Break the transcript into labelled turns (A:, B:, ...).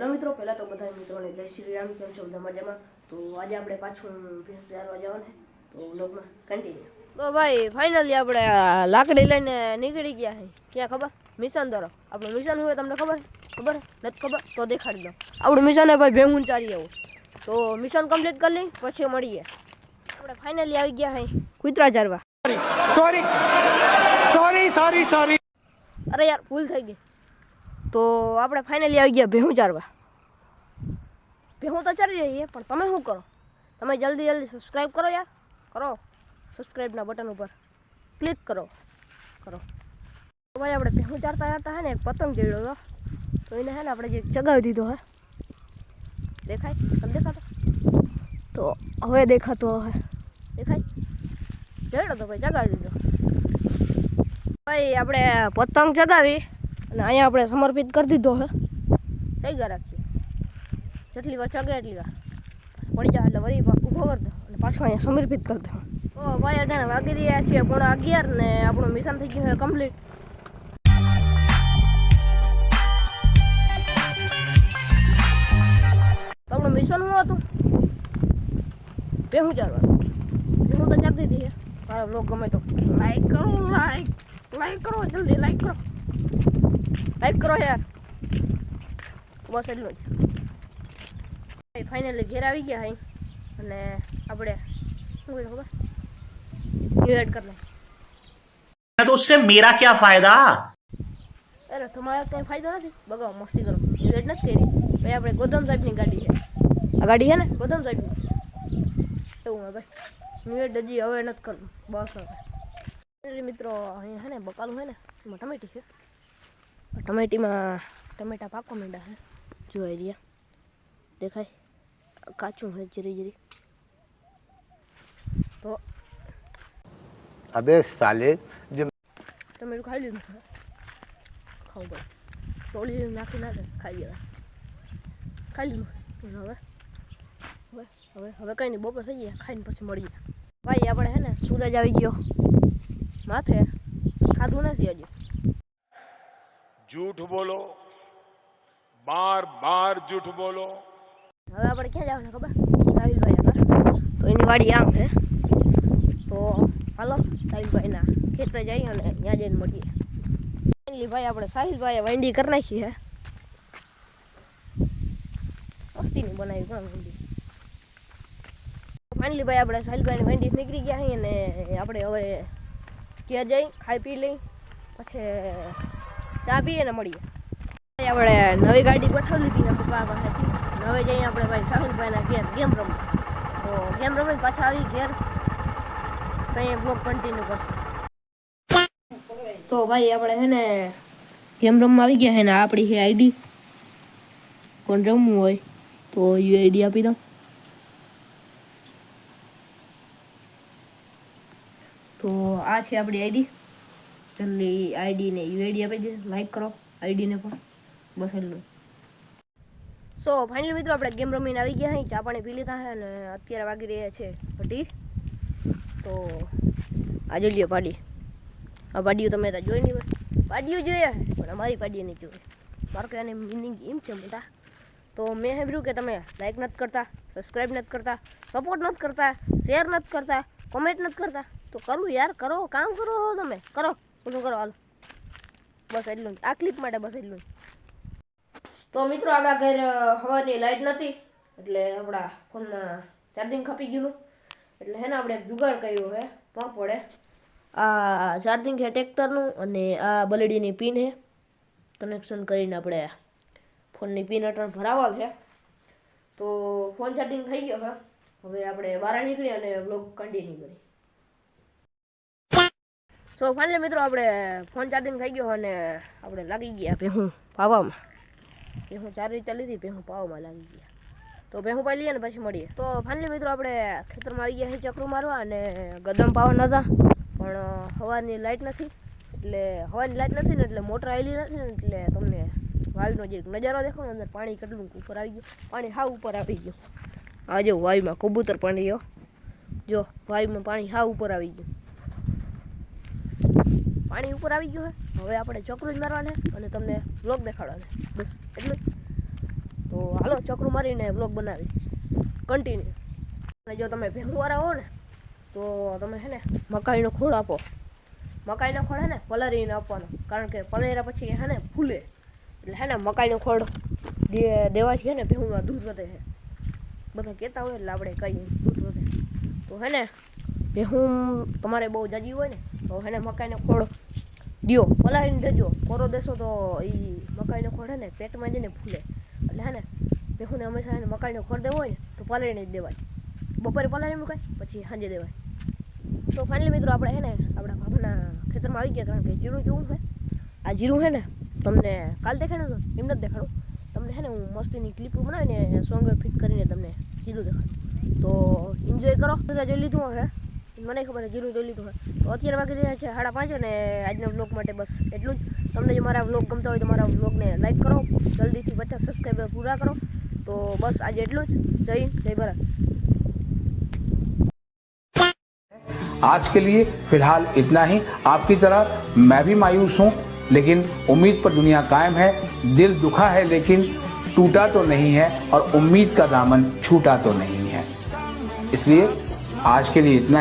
A: Hello મિત્રો પહેલાં તો બધા મિત્રોને જય શ્રી રામ કેમ છો બધા મજામાં? તો આજે આપણે પાછું ભેંસ ચારવા જવાનું તો વ્લોગમાં કન્ટિન્યુ તો ભાઈ ફાઇનલી આપણે આ લાકડી લઈને નીકળી ગયા છે ક્યાં ખબર? મિશન ધરો આપણું મિશન હોય તમને ખબર? ખબર? નથી ખબર? તો દેખાડી દો. આપણું મિશન ભાઈ ભેગું ચારી આવું. તો મિશન કમ્પ્લીટ કરી લઈ પછી મળીએ. આપણે ફાઇનલી આવી ગયા છે કુતરા ચારવા
B: સોરી સોરી સોરી સોરી
A: અરે યાર ભૂલ થઈ ગઈ. તો આપણે ફાઇનલી આવી ગયા ભેહું ચારવા. ભેહું તો ચડી રહીએ, પણ તમે શું કરો? તમે જલ્દી જલ્દી સબસ્ક્રાઈબ કરો યાર. કરો. સબસ્ક્રાઈબના બટન ઉપર ક્લિક કરો. કરો. તો ભાઈ આપણે ભેહું ચારતા ચારતા હે ને એક પતંગ ચડ્યો હતો. તો એને હે ને આપણે જે ચગાવી દીધો હે. દેખાય? તમે દેખાતો? તો હવે દેખાતો હવે દેખાય? ચડ્યો તો ભાઈ, ચગાવી દીધો. ભાઈ, આપણે પતંગ ચગાવી. અને અહીંયા આપણે સમર્પિત કરી દીધો હે ચગ્યા રાખીએ. જેટલી વાર ચગે એટલી વાર. પડી જાય એટલે વળી ઊભો કરી દો. અને પાછો અહીંયા સમર્પિત કરી દો. તો ભાઈ અઢાણે વાગી રહ્યા છીએ, પોણા અગિયાર ને આપણું મિશન થઈ ગયું છે કમ્પ્લીટ આપણું મિશન શું હતું? બેહું ચાલવાનું હું તો ચાલતી હતી. મારો બ્લોગ ગમે તો. લાઈક કરો લાઈક લાઈક કરો, જલ્દી લાઈક કરો. લાઈક કરો યાર બસ એટલું જ ફાઇનલી ઘેર આવી ગયા હાઈ અને આપણે શું કર્યું ખબર ન્યુ એડ કરી
C: લે તો ઉસસે મેરા ક્યા ફાયદા
A: અરે તમારા કઈ ફાયદો નથી બગાવ મસ્તી કરો ન્યુ એડ નથી કરી ભાઈ આપણે ગોધમ સાહેબની ગાડી છે આ ગાડી છે ને ગોધમ સાહેબની એવું હે ભાઈ ન્યુ એડ હજી હવે નથી કરવું બસ હવે મિત્રો અહીં હે ને બકાલું હે ને એમાં ટમેટી છે ટમેટીમાં ટમેટા પાકો માંડ્યા હે. જોઈ રહ્યા. દેખાય. કાચું હે જરી જરી. તો
B: અબે સાલે જે
A: ટમેટું ખાઈ લીધું ખાવું પડે. ટોળી નાખી નાખે ખાઈ લેવા. ખાઈ લીધું. હવે હવે હવે હવે કંઈ નહીં બપોર થઈ ગયા. ખાઈને પછી મળી ગયા ભાઈ આપણે હે ને સૂરજ આવી ગયો. માથે ખાધું નથી હજી.
D: જૂઠ બોલો, બાર બાર જૂઠ બોલો.
A: હવે આપણે ક્યાં જવાનું ખબર? સાહિલભાઈ તો એની વાડી આમ છે. તો હાલો, સાહિલભાઈના ખેતરે જઈએ અને ત્યાં જઈને મળીએ. ભાઈ આપણે સાહિલભાઈએ વાંડી કરી નાખી હે મસ્તીની બનાવી કોણ વાંડી. ફાઇનલી ભાઈ આપણે સાહિલભાઈની વેન્ડી નીકળી ગયા છીએ અને આપણે હવે ઘેર જઈ, ખાઈ પી લઈ, પછી ચા પીએ ને મળીએ. આપણે નવી ગાડી ગોઠવી લીધી ને પપ્પા પાસેથી. હવે જઈએ આપણે ભાઈ સાહિલભાઈના ઘેર, ગેમ રમો તો ગેમ રમીને પાછા આવી ઘેર. કંઈ બ્લોક કન્ટિન્યુ કરશું. તો ભાઈ આપણે છે ને ગેમ રમવા આવી ગયા છે ને, આપણી છે આઈડી. કોણ રમવું હોય તો યુ આઈડી આપી દઉં. તો આ છે આપણી આઈડી. જલ્દી આઈડીને યુઆઈડી આપી દે લાઈક કરો આઈડીને પણ બસ એટલું સો ફાઇનલી મિત્રો આપણે ગેમ રમીને આવી ગયા ચા પાણી પી લીધા છે અને અત્યારે વાગી રહ્યા છે અઢી. તો આજે લ્યો પાડી. આ પાડીઓ તમે ત્યાં જોઈ નહીં પાડીઓ જોઈએ પણ અમારી પાડીઓ નહીં જોઈએ મારો કહેવાની મિનિંગ એમ છે બધા. તો મેં સાંભળ્યું કે તમે લાઈક નથી કરતા સબસ્ક્રાઈબ નથી કરતા સપોર્ટ નથી કરતા શેર નથી કરતા કોમેન્ટ નથી કરતા. તો કરું યાર, કરો, કામ કરો તમે, કરો. બધું કરો, હાલો. બસ એટલું. આ ક્લિપ માટે બસ એટલું. તો મિત્રો આપણા ઘર હવાની લાઈટ નથી, એટલે આપણા ફોનના ચાર્જિંગ ખપી ગયું એટલે હે ને આપણે જુગાડ કર્યું હે પંપ વડે આ ચાર્જિંગ છે ટ્રેક્ટરનું અને આ બલેડીની પિન છે કનેક્શન કરીને આપણે ફોનની પિન અટણ ભરાવવા છે તો ફોન ચાર્જિંગ થઈ ગયો છે હવે આપણે બહાર નીકળી અને બ્લોગ કન્ટિન્યુ કરી સો ફાઇનલી મિત્રો આપણે ફોન ચાર્જિંગ થઈ ગયો અને આપણે લાગી ગયા ભેહું પાવામાં ભેહું ચાર રીતે લીધી, ભેહું પાવામાં લાગી ગયા. તો ભેહું પાઈ લઈએ ને પછી મળીએ. તો ફાઇનલી મિત્રો આપણે ખેતરમાં આવી ગયા છે ચક્રું મારવા અને ગદમ પાવા નતા પણ હવાની લાઇટ નથી. એટલે હવાની લાઇટ નથી ને એટલે મોટર આવેલી નથી ને એટલે તમને વાયુનો જે નજારો દેખો ને અંદર પાણી કેટલું ઉપર આવી ગયું. પાણી હાવ ઉપર આવી ગયું. આ જો વાયુમાં કબૂતર પાણી જો વાયુમાં પાણી હાવ ઉપર આવી ગયું. પાણી ઉપર આવી ગયું છે. હવે આપણે ચકરું જ મારવાને અને તમને વ્લોગ દેખાડવાને બસ એટલું તો ચકરું મારીને વ્લોગ બનાવી. કન્ટિન્યુ અને જો તમે ભેહુંવાળા હો ને, તો તમે છે ને મકાઈનો ખોળ આપો. મકાઈનો ખોળ હે ને પલરીને આપવાનો. કારણ કે પલેરા પછી હે ને ફૂલે. એટલે હે ને મકાઈનો ખોળ દેવાથી હે ને ભેહુંમાં દૂધ વધે છે. બધા કહેતા હોય એટલે આપણે કહીએ દૂધ વધે. તો હે ને ભેહું તમારે બહુ જાજી હોય ને તો હે ને મકાઈનો ખોળ દ્યો, પલાળીને દેજો. કોરો દેશો તો એ મકાઈનો ખોળ હે ને પેટમાં જઈને ફૂલે. એટલે હે ને ભેહુંને હંમેશા એને મકાઈનો ખોળ દેવો હોય ને તો પલાળીને જ દેવાય. બપોરે પલાળી મુકાય પછી સાંજે દેવાય. તો ફાઇનલી મિત્રો આપણે હે ને આપણા બાબાના ખેતરમાં આવી ગયા કારણ કે જીરું જેવું છે. આ જીરું છે ને તમને કાલ દેખાડ્યું હતું, એમ નથી દેખાડું. તમને હે ને હું મસ્તીની ક્લિપ બનાવીને સોંગ ફિટ કરીને તમને જીરું દેખાડું. તો એન્જોય કરો. બધા જોઈ લીધું હશે. મને ખબર છે જીરું જોઈ લીધું હોય તો અત્યારે વાગી રહ્યા છે સાડા પાંચ અને આજના વ્લોગ માટે બસ એટલું જ તમને જો મારા વ્લોગ ગમતા હોય તો મારા વ્લોગને લાઈક કરો જલ્દીથી પચાસ સબસ્ક્રાઈબર પૂરા કરો તો બસ આજે એટલું જ જય હિન્દ જય ભારત
E: आज के लिए फिलहाल इतना ही आपकी तरह मैं भी मायूस हूं लेकिन उम्मीद पर दुनिया कायम है दिल दुखा है लेकिन टूटा तो नहीं है और उम्मीद का दामन छूटा तो नहीं है इसलिए आज के लिए इतना